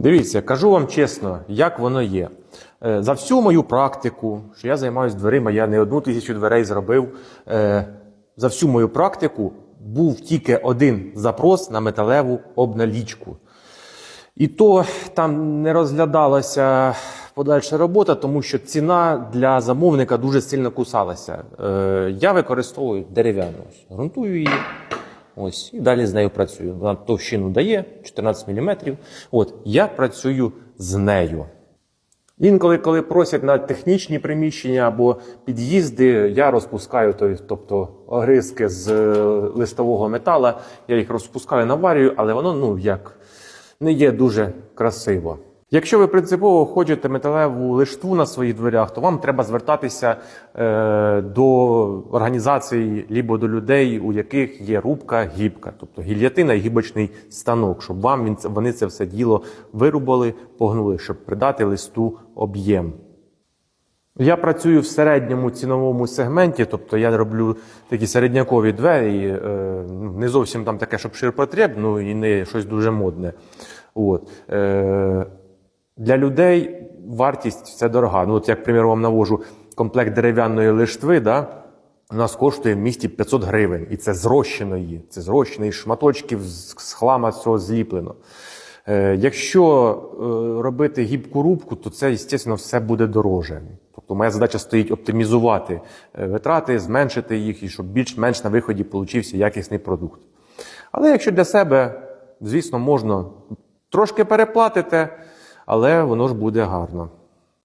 Дивіться, кажу вам чесно, як воно є. Е, За всю мою практику, що я займаюся дверима, я не одну тисячу дверей зробив. е, За всю мою практику був тільки один запрос на металеву обналічку. І то там не розглядалася подальша робота, тому що ціна для замовника дуже сильно кусалася. Е, Я використовую дерев'яну. Грунтую її. Ось, і далі з нею працюю. Вона товщину дає 14 мм. От, я працюю з нею. Інколи, коли просять на технічні приміщення або під'їзди, я розпускаю той, тобто огризки з е, листового метала, я їх розпускаю наварюю, але воно ну як не є дуже красиво. Якщо ви принципово хочете металеву лиштву на своїх дверях, то вам треба звертатися е, до організацій лібо до людей, у яких є рубка, гібка, тобто гільятина і гібочний станок, щоб вам він вони це все діло вирубали, погнули, щоб придати листу об'єм. Я працюю в середньому ціновому сегменті, тобто я роблю такі середнякові двері, е, не зовсім там таке, щоб ширпотреб, ну і не щось дуже модне. От. Для людей вартість це дорога. Ну, от як примір вам навожу комплект дерев'яної лиштви, да, у нас коштує в місті 500 гривень. І це зрощеної, це зрощеної шматочків з, з хлама цього зліплено. Е, якщо е, робити гібку рубку, то це, звісно, все буде дороже. Тобто моя задача стоїть оптимізувати е, витрати, зменшити їх, і щоб більш-менш на виході получився якісний продукт. Але якщо для себе, звісно, можна трошки переплатити, але воно ж буде гарно.